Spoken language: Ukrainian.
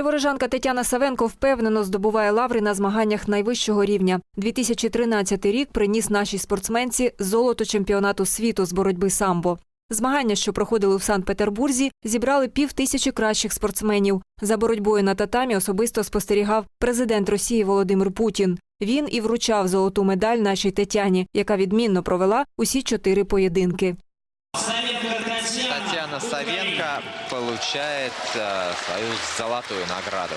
Криворижанка Тетяна Савенко впевнено здобуває лаври на змаганнях найвищого рівня. 2013 рік приніс нашій спортсменці золото чемпіонату світу з боротьби самбо. Змагання, що проходили в Санкт-Петербурзі, зібрали пів тисячі кращих спортсменів. За боротьбою на татамі особисто спостерігав президент Росії Володимир Путін. Він і вручав золоту медаль нашій Тетяні, яка відмінно провела усі чотири поєдинки. Татьяна Савенко получает э, свою золотую награду.